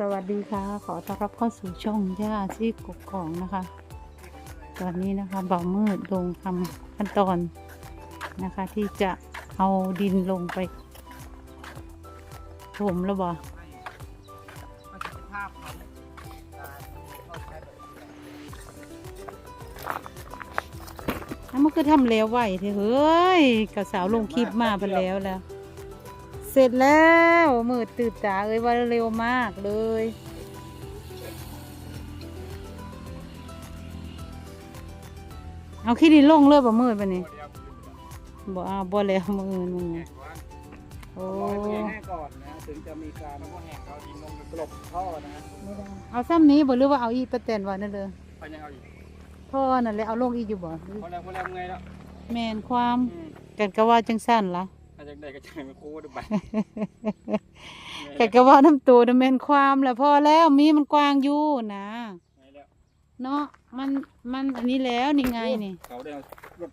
สวัสดีค่ะ ขอต้อนรับเข้าสู่ช่องย่าชีกกของนะคะ ตอนนี้นะคะเบามืดลงทำขั้นตอนนะคะ ที่จะเอาดินลงไปถมแล้วบ่ประสิทธิภาพของการเข้าใช้แบบนี้แล้วมันคือทำแล้วไหวเถอะเฮ้ยกับสาวลงคลิปมาไปแล้วแล้ว เสร็จแล้วมืดตื่นตาเอ้ยว่าเร็วมากเลย เอาขี้ดินลงเลยบ่มืดปะนี่ตัวเดียวขึ้นเลยบ่เอาบ่แล้วมือนึงแห้งก่อนโอ้รอให้ตัวเองแห้งก่อนนะถึงจะมีการแล้วก็แห้งเอาดินลงกลบท่อนะฮะไม่ได้เอาซ้ำนี้บ่หรือว่าเอาอีกประแตนว่านั่นเลยไปยังเอาอีกพ่อนั่นแหละเอาลงอีกอยู่บ่พอแล้วพอแล้วไงแล้วแม่นความอืมกันก็ว่าจังซั่นล่ะ อาจจะได้กระจายมาคู่ด้วยไปกันก็ว่าน้ำตัวน่ะแม่นความแล้วพอแล้วมีมันกว้างอยู่นะไงแล้วเนาะมันมันอันนี้แล้วนี่ไงนี่เขาได้เอารถ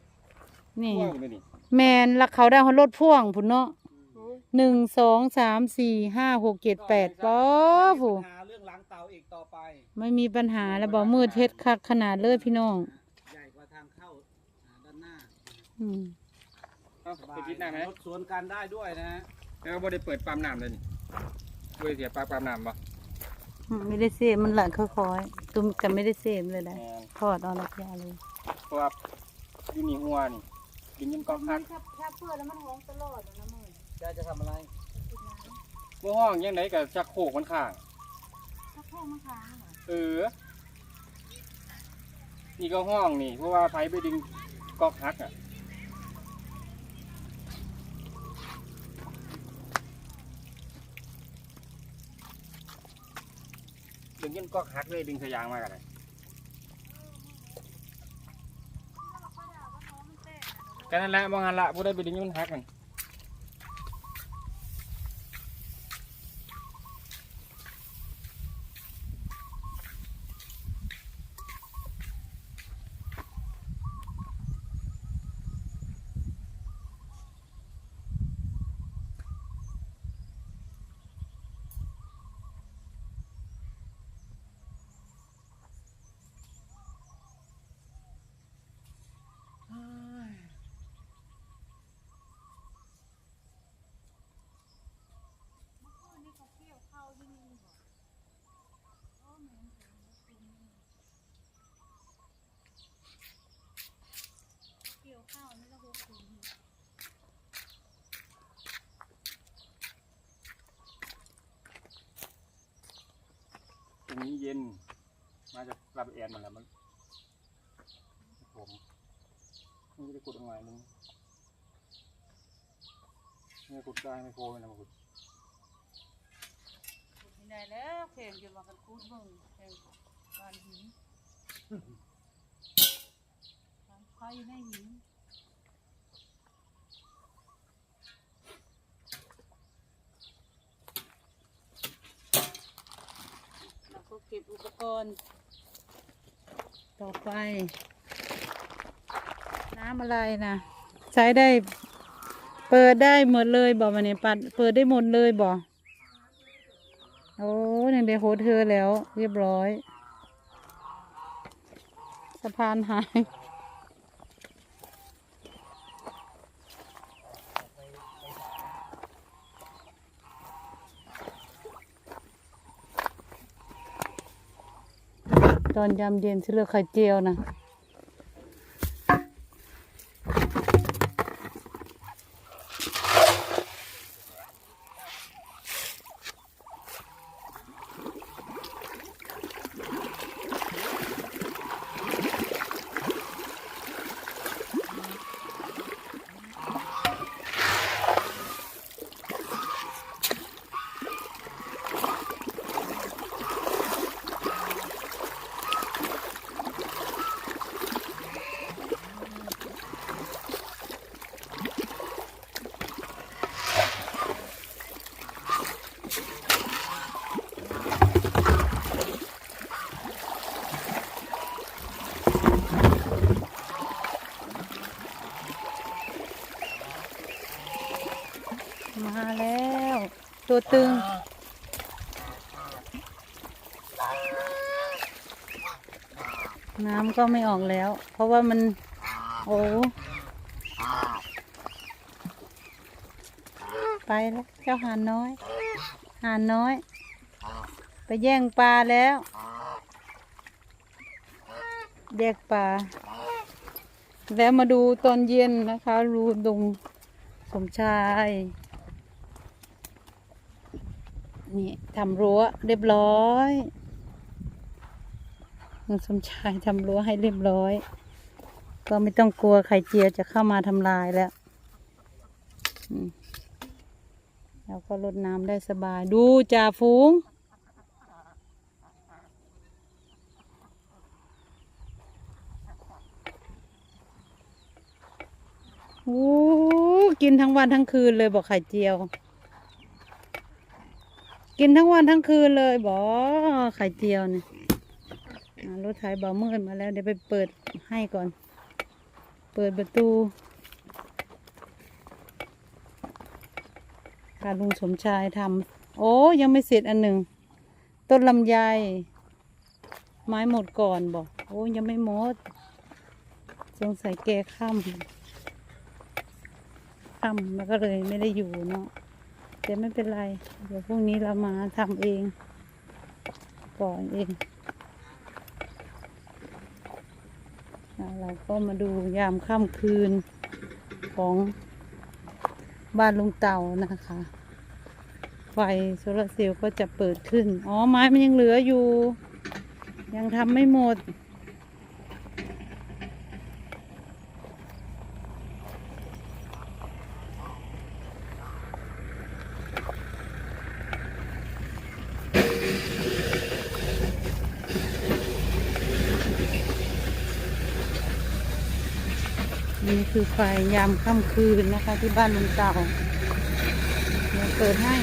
นี่พ่วงไปนี่แมนลักเขาได้เขารถพ่วงพุ่นเนาะหนึ่งสองสามสี่ห้าหกเจ็ดแปดป๊อผู้หาเรื่องล้างเตาอีกต่อไป ไม่มีปัญหาแล้วบ่มืดเฮ็ดคักขนาดเลยพี่น้องใหญ่กว่าทางเข้าอ่าด้านหน้า อืมเอ้าไปคิดหน้าไหมรถสวนกันได้ด้วยนะฮะแล้วบ่ได้เปิดปั๊มน้ำเลยนี่บ่ได้เสียปลั๊กปั๊มน้ำปะอืมไม่ได้เสพมันหลังค่อยๆตุ้มกันไม่ได้เสพเลยได้แม่นทอดเอาลักยาเลย เพราะว่าอยู่นี่หัวนี่ดินยังกองคักถ้าถ้าเพื่อแล้วมันหอมตลอดนะมือจะจะทำอะไรบ่ห้องยังไงกับชักโครกมันข้าง ถ้าพ่อมันค้างเหรอเออ นี่ก็ห้องนี่ เพราะว่าไผไปดึงก๊อกฮักอะ ยันก๊อกฮักเลยดึงสายางมากันเลยกันนั่นแหละมองหันละผู้ได้ไปดึงยันฮักกัน เกี่ยวข้าวนี่แล้วหกถุง ตรง นี้เย็นมาจากรับแอนมาแล้วมันผมนี่จะกดยังไงนึงนี่กดได้ไม่โคไม่นะมากดไม่ได้แล้วแข่งจนว่ากันคูดมึงแข่งบานหินบานไฟในหินเรา ก็เก็บอุปกรณ์ ต่อไป น้ำอะไรนะใช้ได้ เปิดได้หมดเลยบอกมาเนี่ยปัด เปิดได้หมดเลยบอกโอ้ยังได้โฮเธอแล้ว เรียบร้อยสะพานหาย ตอนยามเย็นเลือกไข่เจียวนะ มาแล้ว ตัวตึง น้ำก็ไม่ออกแล้ว เพราะว่ามัน โอ้ไปแล้วเจ้าหานน้อย หานน้อย ไปแย่งปลาแล้วแยกปลาแล้วมาดูตอนเย็นนะคะรูดงสมชาย นี่ทำรั้วเรียบร้อยลุงสมชายทำรั้วให้เรียบร้อย ก็ไม่ต้องกลัวไข่เจียวจะเข้ามาทำลายแล้วแล้วก็รดน้ำได้สบาย ดูจ่าฝูงโอ้กินทั้งวันทั้งคืนเลยบอกไข่เจียว กินทั้งวันทั้งคืนเลยบอกไข่เจียวเนี่ยอ่ารถไถเบามืดมาแล้ว เดี๋ยวไปเปิดให้ก่อน เปิดประตูค่ะลุงสมชายทำโอ้ยังไม่เสร็จอันหนึ่ง ต้นลำไย ไม้หมดก่อนบอกโอ้ยังไม่หมด สงสัยแกค่ำค่ำแล้วก็เลยไม่ได้อยู่เนาะ แต่ไม่เป็นไร เดี๋ยวพรุ่งนี้เรามาทำเองก่อนเองแล้วเราก็มาดูยามค่ำคืนของบ้านลุงเต่านะคะ ไฟโซลาร์เซลล์ก็จะเปิดขึ้น อ๋อ ไม้มันยังเหลืออยู่ ยังทำไม่หมด นี่ คือไฟยามค่ำคืนนะคะ ที่บ้านลุงเต่าเดี๋ยวเปิดให้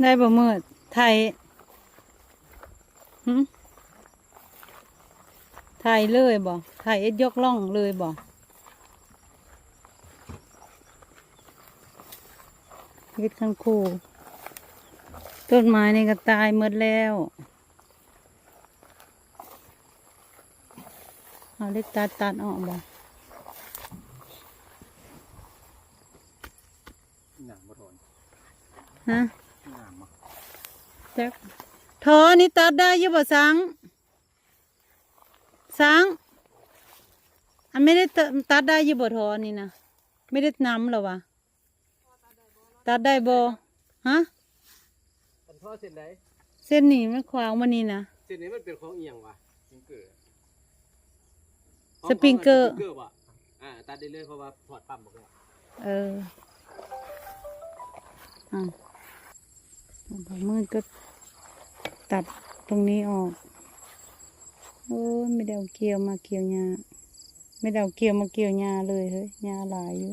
ได้บ่มืดไทยหึไทยเลยบ่ไทยเอ็ดยกล่องเลยบ่ยึดทั้งคู่ ต้นไม้นี่ก็ตายหมดแล้วเอาเล็กตัดตัดออกบ่หนามบ่ทนฮะหนามอะ จักทอนี่ตัดได้อยังบ่สังสังอันไม่ได้ตัดตัดได้อยังบ่ทอนี่นะไม่ได้นำหรอวะตัดได้บ่ฮะอันท่อเส้นไหนเส้นนี้มันขวางมันนี่นะเส้นนี้มันเป็นของเอียงวะจิงเกิดสปริงเกอร์สปริงเกอร์วะอ่าตัดได้เลยเพราะว่าถอดปั๊มออกแล้วเอออะพอ มืดก็ตัดตรงนี้ออก โอ้ยไม่ได้เอาเกี่ยวมาเกี่ยวหญ้าไม่ได้เอาเกี่ยวมาเกี่ยวหญ้าเลยเฮ้ยหญ้าหลายอยู่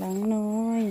บ้า น้อย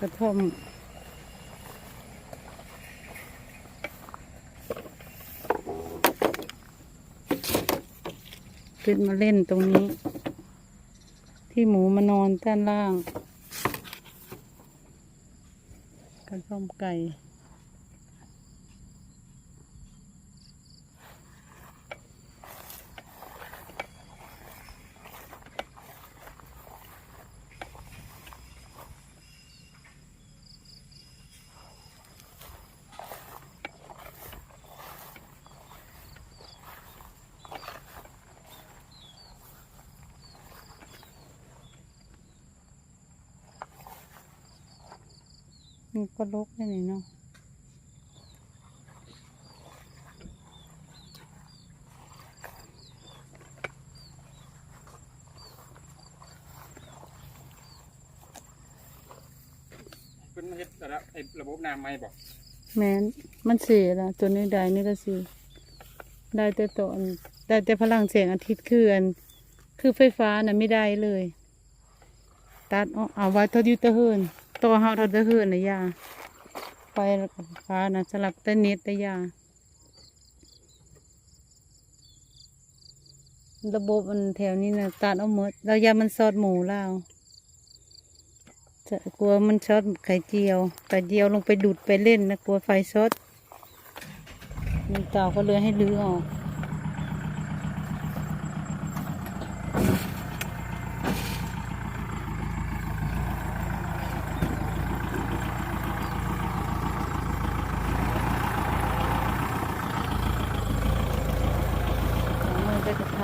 กระท่อมขึ้นมาเล่นตรงนี้ ที่หมูมานอนด้านล่าง กระท่อมไก่ มันก็ลกได้นี่เนาะเป็นเฮ็ดระดับไอ้ระบบน้ำไม่บอกแม้นมันเสียละตัวนี้ได้นี่ก็สิได้แต่ตอนได้แต่พลังแสงอาทิตย์คืออันคือไฟฟ้าน่ะไม่ได้เลย ตัดเอาเอาไว้เท่าดิวเตอร์เฮิรน ตัวเฮาเท่าเตอร์เฮิรนนะยาไฟก็ไฟฟ้านะสลับแต่เน็ตแต่ยาระบบมันแถวนี้นะตัดเอาหมดแล้วยามันซอดหมูแล้วจะกลัวมันช็อตไข่เจียวไข่เจียวลงไปดูดไปเล่นนะกลัวไฟช็อตลุงเต่าก็เลยให้ลื้อออกเอามันจะไถ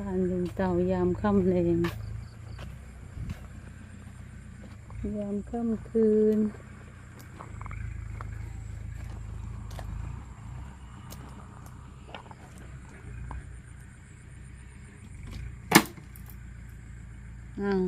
การลุงเต่ายามค่ำแรงยามค่ำคืนอ้าว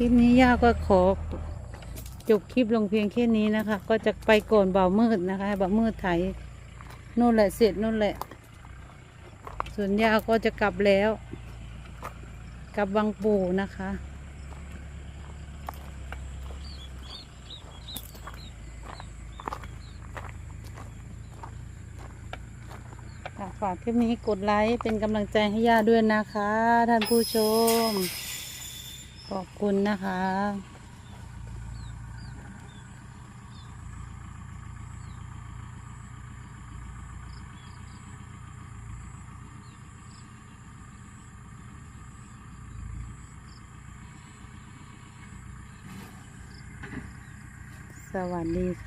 ลิปนี้ย่าก็ขอจบคลิปลงเพียงแค่นี้นะคะ ก็จะไปก่อนบ่ามืดนะคะให้บ่ามืดไถนู่นแหละเสร็จนู่นแหละ ส่วนย่าก็จะกลับแล้ว กลับวังปู่นะคะ ฝากคลิปนี้กดไลค์เป็นกำลังใจให้ย่าด้วยนะคะ ท่านผู้ชม ขอบคุณนะคะสวัสดี